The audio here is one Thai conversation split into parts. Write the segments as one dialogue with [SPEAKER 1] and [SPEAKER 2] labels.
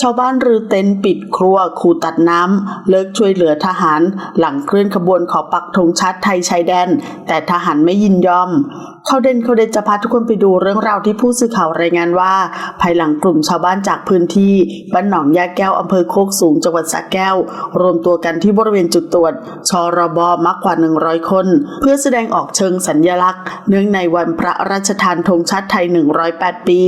[SPEAKER 1] ชาวบ้านรือเต็นท์ปิดครัวคูตัดน้ำ เลิกช่วยเหลือทหาร หลังเคลื่อนขบวนขอปักธงชาติไทยชายแดน แต่ทหารไม่ยินยอม ขาเด่นเขาเด่นจะพาทุกคนไปดูเรื่องราวที่ผู้สื่อข่าวรายงานว่า ภายหลังกลุ่มชาวบ้านจากพื้นที่บ้านหนองยาแก้วอำเภอโคกสูงจังหวัดสระแก้ว รวมตัวกันที่บริเวณจุดตรวจชรบมากกว่า 100 คน เพื่อแสดงออกเชิงสัญญลักษณ์ เนื่องในวันพระราชทานธงชาติไทย 108 ปี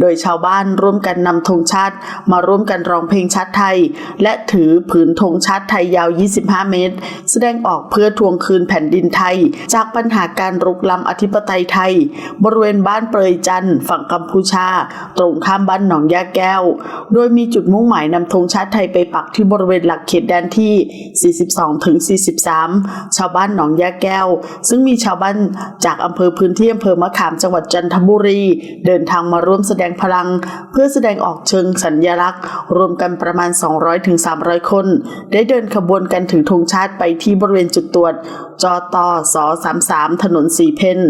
[SPEAKER 1] โดยชาวบ้านร่วมกันนำธงชาติ มาร่วมกันร้องเพลงชาติไทย และถือผืนธงชาติไทยยาว 25 เมตร แสดงออกเพื่อทวงคืนแผ่นดินไทย จากปัญหาการรุกล้ำอธิปไตยไทย บริเวณบ้านเปรยจันทร์ฝั่งกัมพูชา ตรงข้ามบ้านหนองยาแก้ว โดยมีจุดมุ่งหมายนำธงชาติไทยไปปักที่บริเวณหลักเขตแดนที่ 42ถึง43 ชาวบ้านหนองยาแก้ว ซึ่งมีชาวบ้านจากอำเภอพื้นที่อำเภอมะขามจังหวัดจันทบุรี เดินทางมาร่วมแสดงพลัง เพื่อแสดงออกเชิงสัญญลักษณ์ รวมกันประมาณ 200ถึง300 คน ได้เดินขบวนกันถึงธงชาติไปที่บริเวณจุดตรวจจอตอส33 ถนนสีเพน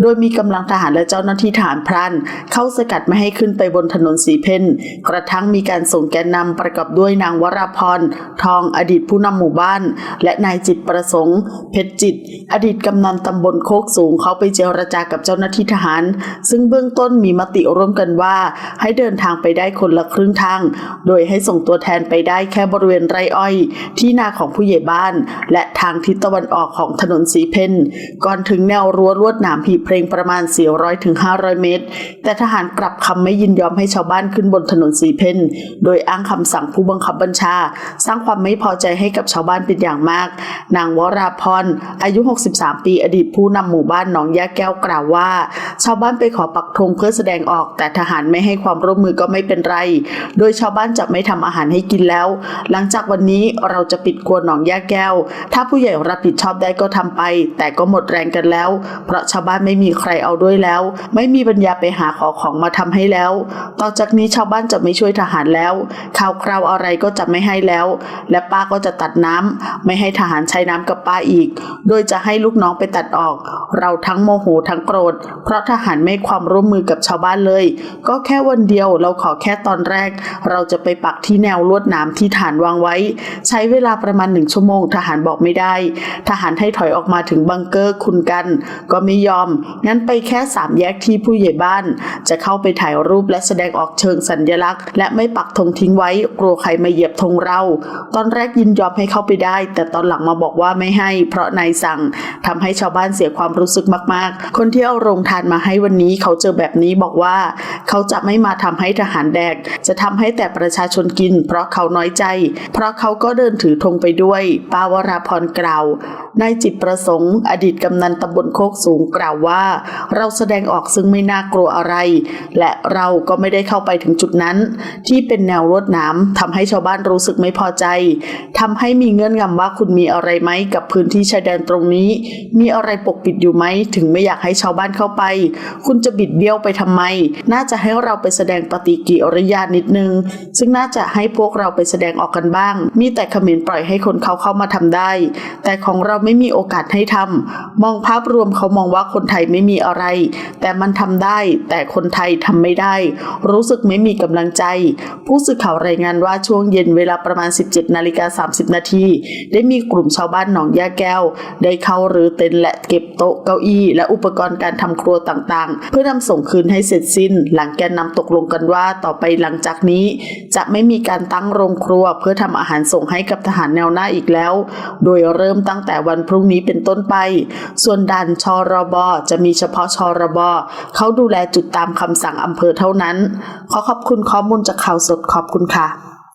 [SPEAKER 1] โดยมีกำลังทหารและเจ้าหน้าที่ทหารพราน เข้าสกัดไม่ให้ขึ้นไปบนถนนสีเพนกระทั่งมีการส่งแกนนำประกอบด้วยนางวราพร ทองอดีตผู้นำหมู่บ้าน และนายจิตประสงค์ เพชรจิต อดีตกำนันตำบลโคกสูงเขาไปเจรจากับเจ้าหน้าที่ทหาร ซึ่งเบื้องต้นมีมติร่วมกันว่าให้เดินทางไปได้คนละครึ่งทาง โดยให้ส่งตัวแทนไปได้แค่บริเวณไร่อ้อย ที่นาของผู้ใหญ่บ้าน และทางทิศตะวันออกของถนนสีเพนก่อนถึงแนวรั้วลวดหนามหีเพลงประมาณ 400ถึง500 เมตร แต่ทหารกลับคำไม่ยินยอมให้ชาวบ้านขึ้นบนถนนสีเพนโดยอ้างคำสั่งผู้บังคับบัญชา สร้างความไม่พอใจให้กับชาวบ้านเป็นอย่างมาก นางวราพรอายุ 63 ปีอดีตผู้นำหมู่บ้านหนองยาแก้วกล่าวว่า ชาวบ้านไปขอปักธงเพื่อแสดงออก แต่ทหารไม่ให้ความร่วมมือก็ไม่เป็นไร โดยชาวบ้านจะไม่ทำอาหารให้กินแล้ว หลังจากวันนี้เราจะปิดครัวหนองยาแก้ว ถ้าผู้ใหญ่รับผิดชอบได้ก็ทำไป แต่ก็หมดแรงกันแล้ว เพราะชาวบ้านไม่มีใครเอาด้วยแล้ว ไม่มีปัญญาไปหาขอของมาทำให้แล้ว ต่อจากนี้ชาวบ้านจะไม่ช่วยทหารแล้วข่าวคราวอะไรก็จะไม่ให้แล้ว และป้าก็จะตัดน้ำไม่ให้ทหารใช้น้ำกับป้าอีก โดยจะให้ลูกน้องไปตัดออก เราทั้งโมโหทั้งโกรธ เพราะทหารไม่ความร่วมมือกับชาวบ้านเลย ก็แค่วันเดียวเราขอแค่ตอนแรก เราจะไปปักที่แนวลวดหนามที่ฐานวางไว้ ใช้เวลาประมาณหนึ่งชั่วโมง ทหารบอกไม่ได้ ทหารให้ถอยออกมาถึงบังเกอร์คุณกัน ก็ไม่ยอม งั้นไปแค่สามแยกที่ผู้ใหญ่บ้าน จะเข้าไปถ่ายรูปและแสดงออกเชิงสัญญลักษณ์ และไม่ปักธงทิ้งไว้กลัวใครมาเหยียบธงเรา ตอนแรกยินยอมให้เข้าไปได้ แต่ตอนหลังมาบอกว่าไม่ให้ เพราะนายสั่งทำให้ชาวบ้านเสียความรู้สึกมาก ๆ คนที่เอาโรงทานมาให้วันนี้เขาเจอแบบนี้บอกว่า เขาจะไม่มาทำให้ทหารแดก จะทำให้แต่ประชาชนกิน เพราะเขาน้อยใจ เพราะเขาก็เดินถือธงไปด้วย ปาวราพรกล่าวนายจิตประสงค์ อดีตกำนันตำบลโคกสูงกล่าวว่า เราแสดงออกซึ่งไม่น่ากลัวอะไร และเราก็ไม่ได้เข้าไปถึงจุดนั้น ที่เป็นแนวรวดหน้ำทำให้ชาวบ้านรู้สึกไม่พอใจทำให้มีเงื่อนงำว่าคุณมีอะไรไหมกับพื้นที่ชายแดนตรงนี้ มีอะไรปกปิดอยู่ไหมถึงไม่อยากให้ชาวบ้านเข้าไป คุณจะบิดเบี้ยวไปทำไม น่าจะให้เราไปแสดงปฏิกิริยานิดนึง ซึ่งน่าจะให้พวกเราไปแสดงออกกันบ้าง มีแต่เขมรปล่อยให้คนเขาเข้ามาทำได้ แต่ของเราไม่มีโอกาสให้ทำมองภาพรวมเขามองว่าคนไทยไม่มีอะไร แต่มันทำได้ แต่คนไทยทำไม่ได้ รู้สึกไม่มีกำลังใจ ผู้สื่อข่าวรายงานว่าช่วงเย็นเวลาประมาณ 17นาฬิกา30 นาทีได้มีกลุ่มชาวบ้านหนองยาแก้ว ได้เข้าหรือเต็นและเก็บโต๊ะเก้าอี้ และอุปกรณ์การทำครัวต่างๆ เพื่อนำส่งคืนให้เสร็จสิ้นหลังแกนนำตกลงกันว่าต่อไปหลังจากนี้ จะไม่มีการตั้งโรงครัวเพื่อทำอาหารส่งให้กับทหารแนวหน้าอีกแล้ว โดยเริ่มตั้งแต่วันพรุ่งนี้เป็นต้นไป ส่วนด่านชรบจะมีเฉพาะชรบเขาดูแลจุดตามคำสั่งอำเภอเท่านั้น ขอขอบคุณข้อมูลจากข่าวสดขอบคุณค่ะ